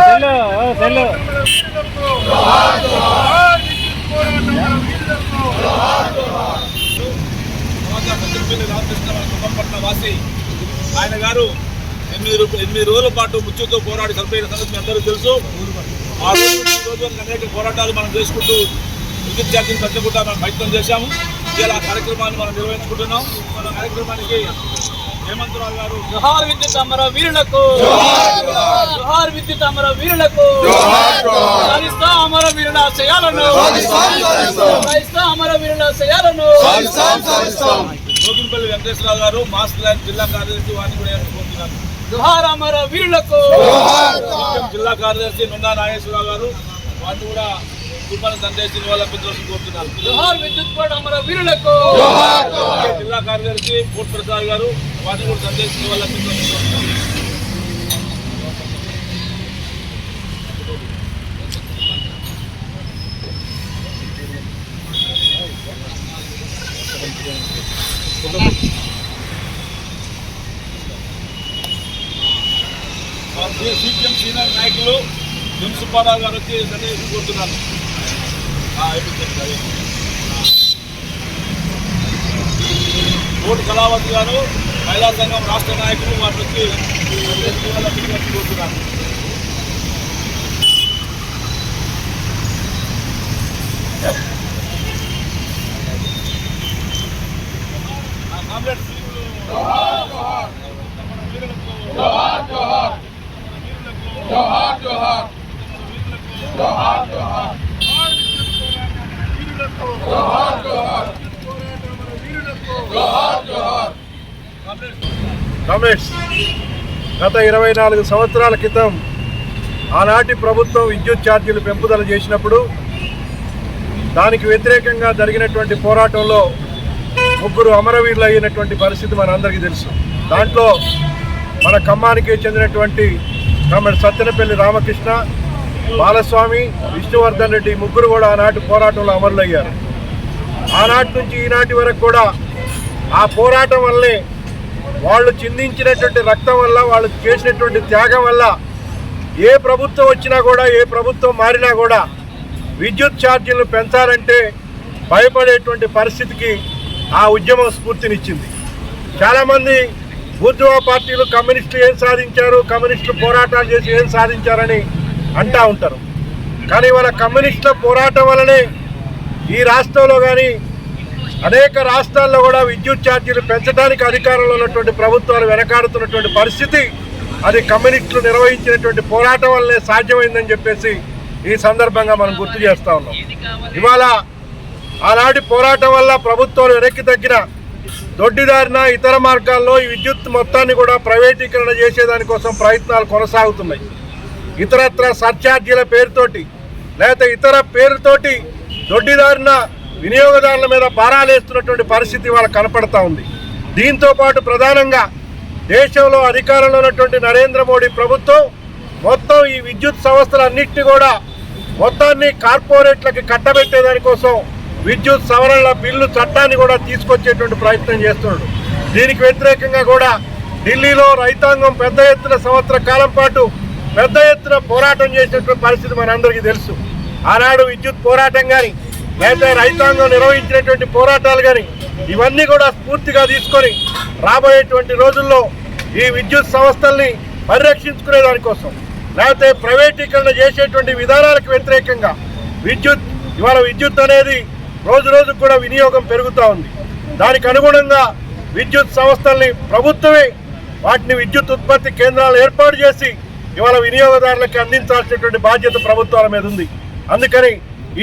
Cell సెల్లు సత్యపల్లి రామకృష్ణ కుటుంబపట్ల వాసి ఆయన గారు ఎనిమిది ఎనిమిది రోజుల పాటు మృత్యుతో పోరాడి చనిపోయిన సంగతి మీ అందరూ తెలుసు. ఆ రోజు అనేక పోరాటాలు మనం చేసుకుంటూ విద్యుత్ ఛార్జీని తగ్గకుండా మనం ప్రయత్నం చేశాము. ఇలా కార్యక్రమాన్ని మనం నిర్వహించుకుంటున్నాం. మన కార్యక్రమానికి హేమంత్ రావు గారు జోహార్ విద్యుత్ అమర వీరులకు జోహార్ విద్యుత్ అమర వీరులకు సాధిస్తా అమర వీరుల ఆశయాలను సాధిస్తా అమర వీరుల ఆశయాలను. జోగిన్పల్లి వెంకటేశ్వరరావు గారు మాస్టర్ ల్యాండ్ జిల్లా కార్యదర్శి వారిని కూడా కోరుతున్నాను జోహార్ వీరులకు! జిల్లా కార్యదర్శి నున్నా నాగేశ్వరరావు గారు వారిని కూడా కుటుంబాన్ని సందేశించిన వాళ్ళ కోరుతున్నాను జోహార్ విద్యుత్ బోర్డు అమర వీరులకు జిల్లా కార్యదర్శి కోట్ ప్రసాద్ గారు వారిని కూడా సందేశించిన వాళ్ళ పిల్లలు కోరుతున్నాను సుబ్బారావు గారు వచ్చి సన్నివేశం కోరుతున్నాను ఆ, కోటి కళావతి గారు మహిళా సంఘం రాష్ట్ర నాయకులు వాటి వచ్చి రమేష్ గత ఇరవై నాలుగు సంవత్సరాల క్రితం ఆనాటి ప్రభుత్వం విద్యుత్ ఛార్జీలు పెంపుదల చేసినప్పుడు దానికి వ్యతిరేకంగా జరిగినటువంటి పోరాటంలో ముగ్గురు అమరవీరులు అయినటువంటి పరిస్థితి మనందరికీ తెలుసు. దాంట్లో మన ఖమ్మానికి చెందినటువంటి కామెడి సత్తెనపల్లి రామకృష్ణ బాలస్వామి విష్ణువర్ధన్ రెడ్డి ముగ్గురు కూడా ఆనాటి పోరాటంలో అమరులయ్యారు. ఆనాటి నుంచి ఈనాటి వరకు కూడా ఆ పోరాటం వల్లే వాళ్ళు చిందించినటువంటి రక్తం వల్ల వాళ్ళు చేసినటువంటి త్యాగం వల్ల ఏ ప్రభుత్వం వచ్చినా కూడా ఏ ప్రభుత్వం మారినా కూడా విద్యుత్ ఛార్జీలు పెంచాలంటే భయపడేటువంటి పరిస్థితికి ఆ ఉద్యమం స్ఫూర్తినిచ్చింది. చాలామంది బూర్జువా పార్టీలు కమ్యూనిస్టులు ఏం సాధించారు కమ్యూనిస్టులు పోరాటాలు చేసి ఏం సాధించారని అంటా ఉంటారు. కానీ మన కమ్యూనిస్టుల పోరాటం వల్లనే ఈ రాష్ట్రంలో కానీ అనేక రాష్ట్రాల్లో కూడా విద్యుత్ ఛార్జీలు పెంచడానికి అధికారంలో ఉన్నటువంటి ప్రభుత్వాలు వెనకాడుతున్నటువంటి పరిస్థితి అది కమ్యూనిస్టులు నిర్వహించినటువంటి పోరాటం వల్లనే సాధ్యమైందని చెప్పేసి ఈ సందర్భంగా మనం గుర్తు చేస్తా ఉన్నాం. ఇవాళ ఆనాటి పోరాటం వల్ల ప్రభుత్వాలు వెనక్కి తగ్గిన దొడ్డిదారిన ఇతర మార్గాల్లో ఈ విద్యుత్ మొత్తాన్ని కూడా ప్రైవేటీకరణ చేసేదానికోసం ప్రయత్నాలు కొనసాగుతున్నాయి. ఇతరత్ర సర్ఛార్జీల పేరుతోటి లేకపోతే ఇతర పేరుతోటి దొడ్డిదారిన వినియోగదారుల మీద భారాలేస్తున్నటువంటి పరిస్థితి వాళ్ళ కనపడతా ఉంది. దీంతో పాటు ప్రధానంగా దేశంలో అధికారంలో ఉన్నటువంటి నరేంద్ర మోడీ ప్రభుత్వం మొత్తం ఈ విద్యుత్ సంస్థలన్నింటినీ కూడా మొత్తాన్ని కార్పొరేట్లకి కట్టబెట్టేదానికోసం విద్యుత్ సవరణల బిల్లు చట్టాన్ని కూడా తీసుకొచ్చేటువంటి ప్రయత్నం చేస్తున్నాడు. దీనికి వ్యతిరేకంగా కూడా ఢిల్లీలో రైతాంగం పెద్ద ఎత్తున సంవత్సర కాలం పాటు పెద్ద ఎత్తున పోరాటం చేసినటువంటి పరిస్థితి మనందరికీ తెలుసు. ఆనాడు విద్యుత్ పోరాటం కానీ లేదా రైతాంగం నిర్వహించినటువంటి పోరాటాలు కానీ ఇవన్నీ కూడా స్ఫూర్తిగా తీసుకొని రాబోయేటువంటి రోజుల్లో ఈ విద్యుత్ సంస్థల్ని పరిరక్షించుకునే దానికోసం లేకపోతే ప్రైవేటీకరణ చేసేటువంటి విధానాలకు వ్యతిరేకంగా విద్యుత్ ఇవాళ విద్యుత్ అనేది రోజు రోజు కూడా వినియోగం పెరుగుతూ ఉంది. దానికి అనుగుణంగా విద్యుత్ సంస్థల్ని ప్రభుత్వమే వాటిని విద్యుత్ ఉత్పత్తి కేంద్రాలు ఏర్పాటు చేసి ఇవాళ వినియోగదారులకు అందించాల్సినటువంటి బాధ్యత ప్రభుత్వాల మీద ఉంది. అందుకని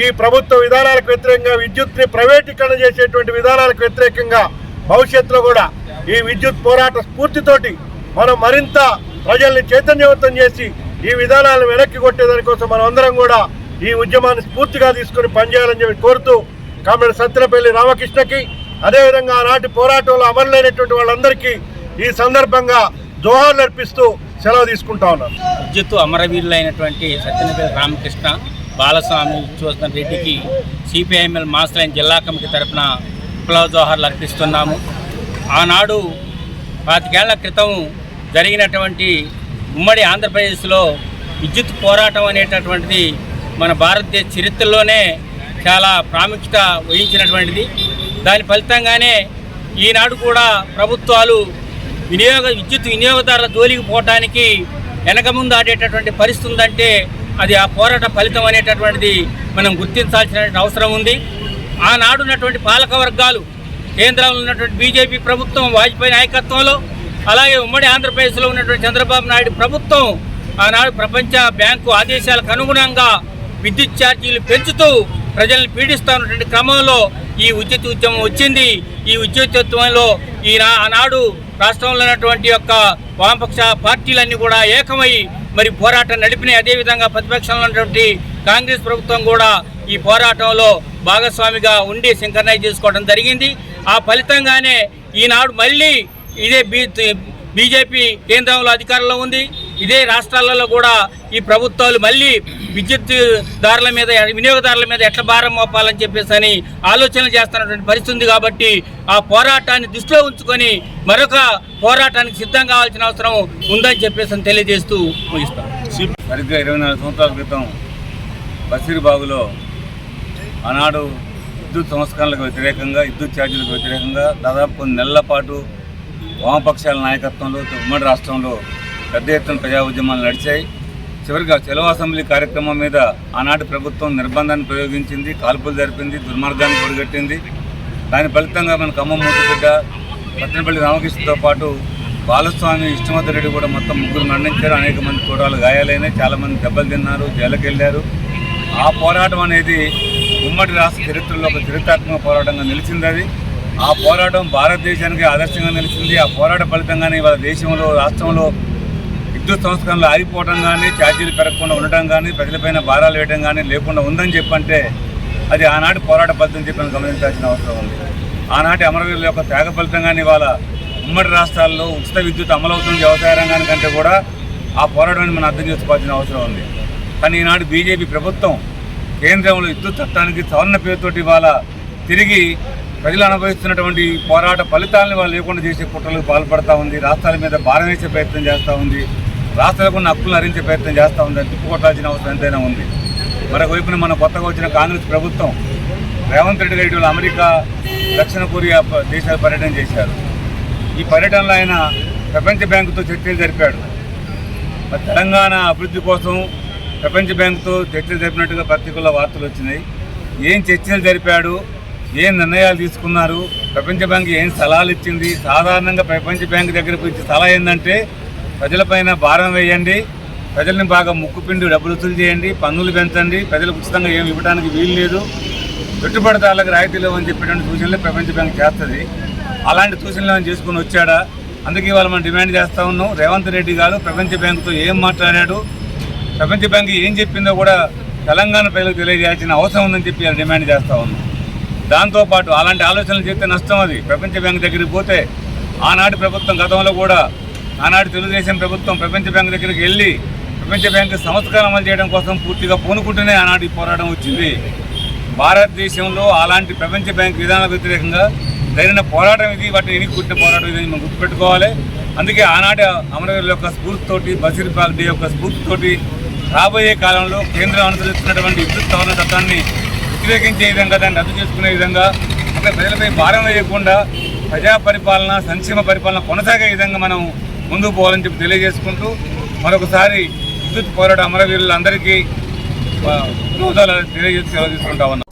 ఈ ప్రభుత్వ విధానాలకు వ్యతిరేకంగా విద్యుత్ని ప్రైవేటీకరణ చేసేటువంటి విధానాలకు వ్యతిరేకంగా భవిష్యత్తులో కూడా ఈ విద్యుత్ పోరాట స్ఫూర్తితోటి మనం మరింత ప్రజల్ని చైతన్యవంతం చేసి ఈ విధానాలను వెనక్కి కొట్టేదానికోసం మనం అందరం కూడా ఈ ఉద్యమాన్ని స్ఫూర్తిగా తీసుకొని పనిచేయాలని చెప్పి కోరుతూ కామెడి సత్యనపల్లి రామకృష్ణకి అదేవిధంగా ఆనాటి పోరాటంలో అమరులైనటువంటి వాళ్ళందరికీ ఈ సందర్భంగా జోహార్లు అర్పిస్తూ సెలవు తీసుకుంటా ఉన్నాను విద్యుత్ అమరవీరులైనటువంటి సత్యనపల్లి రామకృష్ణ బాలస్వామి విశ్వవర్ధన్ రెడ్డికి సిపిఐఎంఎల్ మాస్లైన్ జిల్లా కమిటీ తరపున విప్లవ జోహార్లు అర్పిస్తున్నాము. ఆనాడు పాతికేళ్ళ క్రితం జరిగినటువంటి ఉమ్మడి ఆంధ్రప్రదేశ్లో విద్యుత్ పోరాటం అనేటటువంటిది మన భారతదేశ చరిత్రలోనే చాలా ప్రాముఖ్యత వహించినటువంటిది. దాని ఫలితంగానే ఈనాడు కూడా ప్రభుత్వాలు వినియోగ విద్యుత్ వినియోగదారుల జోలికి పోవటానికి వెనక ముందు ఆడేటటువంటి పరిస్థితి ఉందంటే అది ఆ పోరాట ఫలితం అనేటటువంటిది మనం గుర్తించాల్సిన అవసరం ఉంది. ఆనాడు ఉన్నటువంటి పాలక వర్గాలు కేంద్రంలో ఉన్నటువంటి బీజేపీ ప్రభుత్వం వాజ్పేయి నాయకత్వంలో అలాగే ఉమ్మడి ఆంధ్రప్రదేశ్లో ఉన్నటువంటి చంద్రబాబు నాయుడు ప్రభుత్వం ఆనాడు ప్రపంచ బ్యాంకు ఆదేశాలకు అనుగుణంగా విద్యుత్ ఛార్జీలు పెంచుతూ ప్రజల్ని పీడిస్తున్నటువంటి క్రమంలో ఈ ఉద్యుత్ ఉద్యమం వచ్చింది. ఈ ఉద్యోగత్వంలో ఈ నా- ఆనాడు రాష్ట్రంలో ఉన్నటువంటి యొక్క వామపక్ష పార్టీలన్నీ కూడా ఏకమై మరి పోరాటం నడిపినాయి. అదేవిధంగా ప్రతిపక్షంలో ఉన్నటువంటి కాంగ్రెస్ ప్రభుత్వం కూడా ఈ పోరాటంలో భాగస్వామిగా ఉండి సింకర్నైజ్ చేసుకోవడం జరిగింది. ఆ ఫలితంగానే ఈనాడు మళ్ళీ ఇదే బీ బీజేపీ కేంద్రంలో అధికారంలో ఉంది. ఇదే రాష్ట్రాలలో కూడా ఈ ప్రభుత్వాలు మళ్ళీ విద్యుత్ దారుల మీద వినియోగదారుల మీద ఎట్లా భారం మోపాలని చెప్పేసి అని ఆలోచనలు చేస్తున్నటువంటి పరిస్థితి కాబట్టి ఆ పోరాటాన్ని దృష్టిలో ఉంచుకొని మరొక పోరాటానికి సిద్ధం కావాల్సిన అవసరం ఉందని చెప్పేసి అని తెలియజేస్తూ ముగిస్తాం సరిగ్గా ఇరవై నాలుగు సంవత్సరాల క్రితం బసీర్బాగులో ఆనాడు విద్యుత్ సంస్కరణలకు వ్యతిరేకంగా విద్యుత్ ఛార్జీలకు వ్యతిరేకంగా దాదాపు కొన్ని నెలల పాటు వామపక్షాల నాయకత్వంలో ఉమ్మడి రాష్ట్రంలో పెద్ద ఎత్తున ప్రజా ఉద్యమాలు నడిచాయి. చివరిగా చెలవ అసెంబ్లీ కార్యక్రమం మీద ఆనాటి ప్రభుత్వం నిర్బంధాన్ని ప్రయోగించింది కాల్పులు జరిపింది దుర్మార్గాన్ని పొడిగట్టింది దాని ఫలితంగా మన ఖమ్మం మూతబిడ్డ పత్తినపల్లి రామకృష్ణతో పాటు బాలస్వామి ఇష్టమత రెడ్డి కూడా మొత్తం ముగ్గురు మరణించారు. అనేక మంది చూడాలు గాయాలైనాయి. చాలామంది దెబ్బలు తిన్నారు జైలుకి వెళ్ళారు ఆ పోరాటం అనేది ఉమ్మడి రాష్ట్ర చరిత్రలో ఒక చరిత్రాత్మక పోరాటంగా నిలిచింది అది. ఆ పోరాటం భారతదేశానికి ఆదర్శంగా నిలిచింది. ఆ పోరాట ఫలితంగానే ఇవాళ దేశంలో రాష్ట్రంలో విద్యుత్ సంస్కరణలు ఆగిపోవడం కానీ ఛార్జీలు పెరగకుండా ఉండటం కానీ ప్రజలపైన భారాలు వేయడం కానీ లేకుండా ఉందని చెప్పంటే అది ఆనాటి పోరాట ఫలితం చెప్పి గమనించాల్సిన అవసరం ఉంది. ఆనాటి అమరవీరుల యొక్క త్యాగ ఫలితంగానే ఇవాళ ఉమ్మడి రాష్ట్రాల్లో ఉచిత విద్యుత్ అమలవుతుంది వ్యవసాయ రంగానికంటే కూడా ఆ పోరాటాన్ని మనం అర్థం చేసుకోవాల్సిన అవసరం ఉంది. కానీ ఈనాడు బీజేపీ ప్రభుత్వం కేంద్రంలో విద్యుత్ చట్టానికి సవరణ పేరుతోటి ఇవాళ తిరిగి ప్రజలు అనుభవిస్తున్నటువంటి పోరాట ఫలితాలను వాళ్ళు లేకుండా చేసే కుట్రలకు పాల్పడతా ఉంది. రాష్ట్రాల మీద భారం వేసే ప్రయత్నం చేస్తూ ఉంది. రాష్ట్రాలకు ఉన్న హక్కులను హరించే ప్రయత్నం చేస్తూ ఉంది. తిప్పుకొట్టాల్సిన అవసరం ఎంతైనా ఉంది. మరొకవైపున మన కొత్తగా వచ్చిన కాంగ్రెస్ ప్రభుత్వం రేవంత్ రెడ్డి గారి వాళ్ళు అమెరికా దక్షిణ కొరియా దేశాలు పర్యటన చేశారు. ఈ పర్యటనలో ఆయన ప్రపంచ బ్యాంకుతో చర్చలు జరిపాడు. తెలంగాణ అభివృద్ధి కోసం ప్రపంచ బ్యాంకుతో చర్చలు జరిపినట్టుగా పత్రికల్లో వార్తలు వచ్చినాయి. ఏం చర్చలు జరిపాడు? ఏం నిర్ణయాలు తీసుకున్నారు? ప్రపంచ బ్యాంక్ ఏం సలహాలు ఇచ్చింది? సాధారణంగా ప్రపంచ బ్యాంక్ దగ్గరకు ఇచ్చే సలహా ఏంటంటే ప్రజలపైన భారం వేయండి ప్రజల్ని బాగా ముక్కుపిండి డబ్బులు వసూలు చేయండి పన్నులు పెంచండి ప్రజలకు ఉచితంగా ఏమి ఇవ్వడానికి వీలు లేదు. పెట్టుబడిదారులకు రాయితీలు అని చెప్పేటువంటి సూచనలు ప్రపంచ బ్యాంక్ చేస్తుంది. అలాంటి సూచనలు ఏమైనా చేసుకుని వచ్చాడా? అందుకే ఇవాళ మనం డిమాండ్ చేస్తూ ఉన్నాం. రేవంత్ రెడ్డి గారు ప్రపంచ బ్యాంకుతో ఏం మాట్లాడాడు? ప్రపంచ బ్యాంక్ ఏం చెప్పిందో కూడా తెలంగాణ ప్రజలకు తెలియజేయాల్సిన అవసరం ఉందని చెప్పి డిమాండ్ చేస్తూ ఉన్నాం. దాంతోపాటు అలాంటి ఆలోచనలు చేస్తే నష్టం అది. ప్రపంచ బ్యాంక్ దగ్గరికి పోతే ఆనాటి ప్రభుత్వం గతంలో కూడా ఆనాటి తెలుగుదేశం ప్రభుత్వం ప్రపంచ బ్యాంక్ దగ్గరికి వెళ్ళి ప్రపంచ బ్యాంక్ సంస్కారం అమలు చేయడం కోసం పూర్తిగా పూనుకుంటూనే ఆనాటి పోరాటం వచ్చింది. భారతదేశంలో అలాంటి ప్రపంచ బ్యాంక్ విధానాలకు వ్యతిరేకంగా జరిగిన పోరాటం ఇది వాటిని ఇనికి పోరాటం ఇది మనం గుర్తుపెట్టుకోవాలి. అందుకే ఆనాటి అమరవీరుల యొక్క స్ఫూర్తితోటి బషీర్బాగ్ డే యొక్క స్ఫూర్తితోటి రాబోయే కాలంలో కేంద్రం అనుసరిస్తున్నటువంటి విద్యుత్ సవరణ చట్టాన్ని వ్యతిరేకించే విధంగా దాన్ని రద్దు చేసుకునే విధంగా అక్కడ ప్రజలపై భారం వేయకుండా ప్రజా పరిపాలన సంక్షేమ పరిపాలన కొనసాగే విధంగా మనం ముందుకు పోవాలని చెప్పి తెలియజేసుకుంటూ మరొకసారి విద్యుత్ పోరాట అమరవీరులందరికీ తెలియజేసి సెలవు తీసుకుంటా ఉన్నాం.